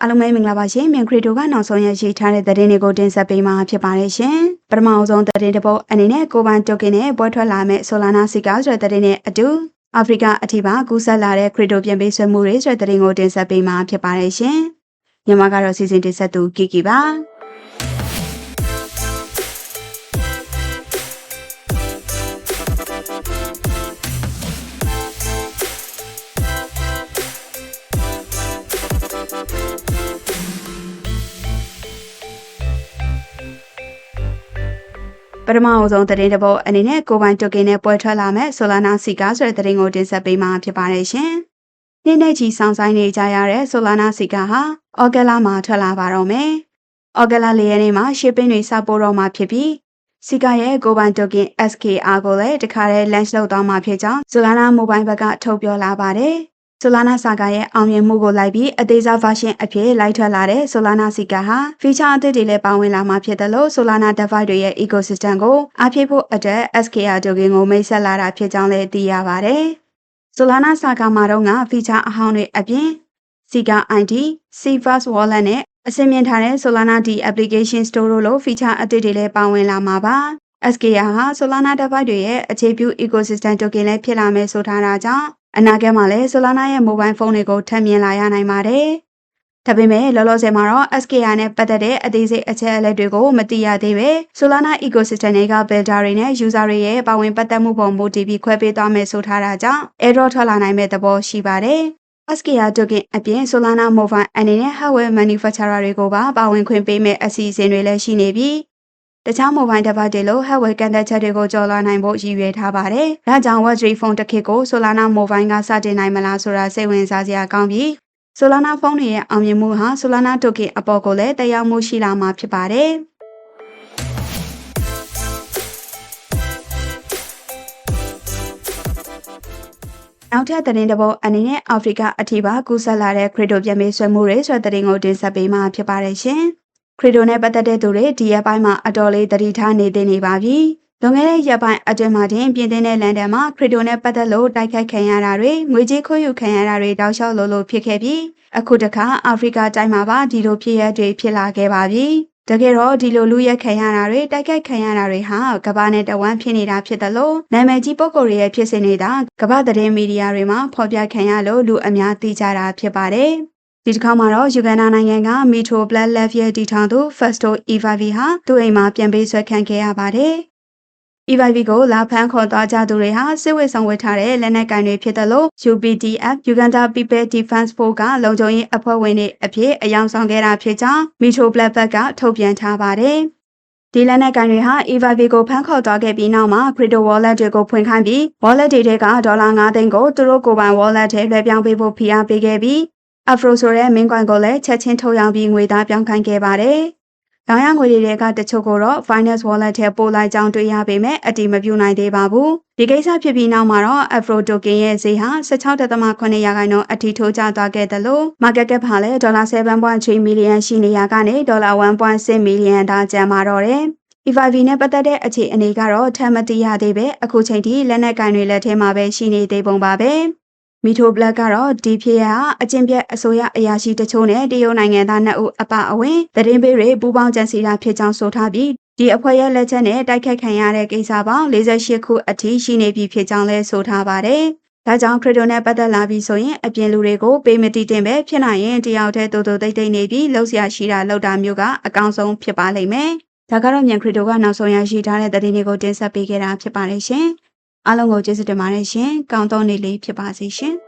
အားလုံးပဲမင်္ဂလာပါရှင်မြန်ခရီတိုကနောက်ဆုံးရရှိထားတဲ့သတင်းတွေကိုတင်ဆက်ပေးမှာဖြစ်ပါတယ်ရှင်ပထမအဆုံးသတင်းတစ်ပုဒ်အနေနဲ့ကိုပန်တိုကင်နဲ့ပွဲထွက်လာမဲ့ဆိုလာနာစီကာဆိုတဲ့သတင်းနဲ့အတူအာဖရိကအထီးပါကူးဆက်လာတဲ့ခရီတိုပြန်ပေးဆွဲမှုတွေဆိုတဲ့သတင်းကိုတင်ဆက်ပေးမှာဖြစ်ပါတယ်ရှင်မြန်မာကတော့စီစဉ်တင်ဆက်သူကီကီပါ ပထမအဆုံးသတင်းတစ်ပုဒ်အနေနဲ့ကိုပိုင်တိုကင်နဲ့ပွဲထွက်လာမဲ့ဆိုလာနာစီကာဆိုတဲ့သတင်းကိုတင်ဆက်ပေးမှာဖြစ်ပါတယ်ရှင်။နေ့နေ့ကြီးဆောင်ဆိုင်နေကြရတဲ့ဆိုလာနာစီကာဟာအော်ဂလာမှာထွက်လာပါတော့မယ်။အော်ဂလာလေးရက်နေ့မှာ shipping တွေစပို့တော့မှာဖြစ်ပြီးစီကာရဲ့ကိုပိုင်တိုကင် SKR ကိုလည်းတခါတည်း launch လုပ်သွားမှာဖြစ်ကြောင်းဆိုလာနာမိုဘိုင်းဘက်ကထုတ်ပြောလာပါတယ်။ Solana Saga ရဲ့အောင်မြင်မှုကိုလိုက်ပြီးအသေးစား version အဖြစ်လိုက်ထွက်လာတဲ့ Solana Sika ဟာ feature အသစ်တွေလည်းပါဝင်လာမှာဖြစ်တယ်လို့ Solana device တွေရဲ့ ecosystem ကိုအားဖြည့်ဖို့အတွက် SKR token ကိုမိတ်ဆက်လာတာဖြစ်ကြောင်းလည်းသိရပါတယ်။ Solana Saga မှာတော့က feature အဟောင်းတွေအပြင် Sika ID, Cfast Wallet နဲ့အဆင့်မြင့်ထားတဲ့ Solana D application store တို့လို feature အသစ်တွေလည်းပါဝင်လာမှာပါ။ SKR ဟာ Solana device တွေရဲ့အခြေပြု ecosystem token လည်းဖြစ်လာမယ်ဆိုထားတာကြောင့် အနာဂတ်မှာလည်း Solana ရဲ့ mobile phone တွေကိုထပ်မြင်လာရနိုင်ပါတယ်။ဒါပေမဲ့လောလောဆယ်မှာတော့ SKR နဲ့ပတ်သက်တဲ့အသေးစိတ်အချက်အလက်တွေကိုမသိရသေးပဲ Solana ecosystem တွေက builder တွေနဲ့ user တွေရဲ့ပါဝင်ပတ်သက်မှုပုံမူတည်ပြီးခွဲပေးသွားမယ်ဆိုထားတာကြောင့် airdrop ထွက်လာနိုင်မဲ့သဘောရှိပါတယ်။ SKR token အပြင် Solana mobile အနေနဲ့ hardware manufacturer တွေကိုပါပါဝင်ခွင့်ပေးမဲ့အစီအစဉ်တွေလည်းရှိနေပြီး တခြား mobile device တွေလို hardware ကန်တဲ့ချက်တွေကိုကျော်လွှားနိုင်ဖို့ရည်ရွယ်ထားပါတယ်။ဒါကြောင့် Web3 ဖုန်းတစ်ခေတ်ကို Solana mobile ကစတင်နိုင်မလားဆိုတာစိတ်ဝင်စားစရာကောင်းပြီး Solana ဖုန်းတွေရဲ့အောင်မြင်မှုဟာ Solana token အပေါ်ကိုလည်းတက်ရောက်မှုရှိလာမှာဖြစ်ပါတယ်။နောက်ထပ်သတင်းတစ်ပုဒ်အနေနဲ့အာဖရိကအထီးပါကူးဆက်လာတဲ့ခရစ်တိုပြန်ပေးဆွဲမှုတွေဆိုတဲ့သတင်းကိုတင်ဆက်ပေးမှာဖြစ်ပါတယ်ရှင်။ ခရစ်တိုနဲ့ပတ်သက်တဲ့သူတွေဒီရက်ပိုင်းမှာအတော်လေးတတိထားနေသိနေပါပြီ။လွန်ခဲ့တဲ့ရက်ပိုင်းအတွင်းမှာတင်ပြင်သင်းတဲ့လန်ဒန်မှာခရစ်တိုနဲ့ပတ်သက်လို့တိုက်ခိုက်ခံရတာတွေငွေကြေးခိုးယူခံရတာတွေတောက်လျှောက်လိုလိုဖြစ်ခဲ့ပြီးအခုတခါအာဖရိကတိုင်းမှာပါဒီလိုဖြစ်ရတွေဖြစ်လာခဲ့ပါပြီ။တကယ်တော့ဒီလိုလူရက်ခံရတာတွေတိုက်ခိုက်ခံရတာတွေဟာကဘာနဲ့တဝမ်းဖြစ်နေတာဖြစ်တယ်လို့နာမည်ကြီးပုဂ္ဂိုလ်တွေရဲ့ဖြစ်စဉ်နေတာကဘာသတင်းမီဒီယာတွေမှာဖော်ပြခံရလို့လူအများသိကြတာဖြစ်ပါတယ်။ ဒီတစ်ခါမှာတော့ယူဂန်ဒါနိုင်ငံက Metro Black Left ရဲ့တီထောင်သူ Festo Evavi ဟာသူ့အိမ်မှာပြန်ပေးဆွဲခံခဲ့ရပါတယ်။ EYV ကိုလာဖမ်းခေါ်သွားကြသူတွေဟာစစ်ဝေဆောင်ဝတ်ထားတဲ့လက်နက်ကင်တွေဖြစ်တယ်လို့ UPDF Uganda People Defense Force ကလုံခြုံရေးအဖွဲ့ဝင်တွေအဖြစ်အယောင်ဆောင်ခဲ့တာဖြစ်ကြောင်း Metro Black Bag ကထုတ်ပြန်ထားပါတယ်။ဒီလက်နက်ကန်တွေဟာ EVV ကိုဖမ်းခေါ်သွားခဲ့ပြီးနောက်မှာ Crypto Wallet တွေကိုဖွင့်ခိုင်းပြီး Wallet တွေထဲကဒေါ်လာ9သိန်းကိုသူတို့ကိုယ်ပိုင် Wallet ထဲလွှဲပြောင်းပေးဖို့ဖိအားပေးခဲ့ပြီး Afro ဆိုတဲ့မင်းကွန်ကိုလည်းချက်ချင်းထုတ်ရောင်းပြီးငွေသားပြောင်းခိုင်းခဲ့ပါတယ်။။ရောင်ရငွေတွေကတချို့ကိုတော့ Finance Wallet ထဲပို့လိုက်ကြောင်းတွေ့ရပေမဲ့အတိမပြုနိုင်သေးပါဘူး။ဒီကိစ္စဖြစ်ပြီးနောက်မှာတော့ Afro Token ရဲ့ဈေးဟာ16.8ရာခိုင်နှုန်းအထိထိုးကျသွားခဲ့တယ်လို့ Market Cap ဟာလည်းဒေါ်လာ7.3 million ရှိနေရကနေဒေါ်လာ1.6 million ဒါကျန်မာတော့တယ်။ EVV နဲ့ပတ်သက်တဲ့အခြေအနေကတော့ထပ်မတိရသေးပဲအခုချိန်ထိလက်နက်ကင်တွေလက်ထဲမှာပဲရှိနေသေးပုံပါပဲ။ မီထိုဘလက်ကတော့ဒီဖြစ်ရာအကျင့်ပြတ်အစိုးရအရာရှိတချို့နဲ့တရုတ်နိုင်ငံသားနှစ်ဦးအပအဝင်သတင်းပေးတွေပူးပေါင်းကြံစည်တာဖြစ်ကြောင်းဆိုထားပြီးဒီအဖွဲ့ရဲ့လက်ချက်နဲ့တိုက်ခိုက်ခံရတဲ့ကိစ္စပေါင်း48ခုအထိရှိနေပြီဖြစ်ကြောင်းလည်းဆိုထားပါတယ်။ဒါကြောင့်ခရစ်တိုနဲ့ပတ်သက်လာပြီးဆိုရင်အပြင်လူတွေကိုပေးမတိတင်ပဲဖြစ်နိုင်ရင်တယောက်တည်းတူတူတိတ်တိတ်နေပြီးလှုပ်ရှားရှိတာလောက်တာမျိုးကအကောင်းဆုံးဖြစ်ပါလိမ့်မယ်။ဒါကတော့မြန်ခရစ်တိုကနောက်ဆုံးရရှိထားတဲ့သတင်းတွေကိုတင်ဆက်ပေးခဲ့တာဖြစ်ပါတယ်ရှင်။ အားလုံးကိုကျေးဇူးတင်ပါတယ်ရှင်။ကောင်းသောနေ့လေးဖြစ်ပါစေရှင်။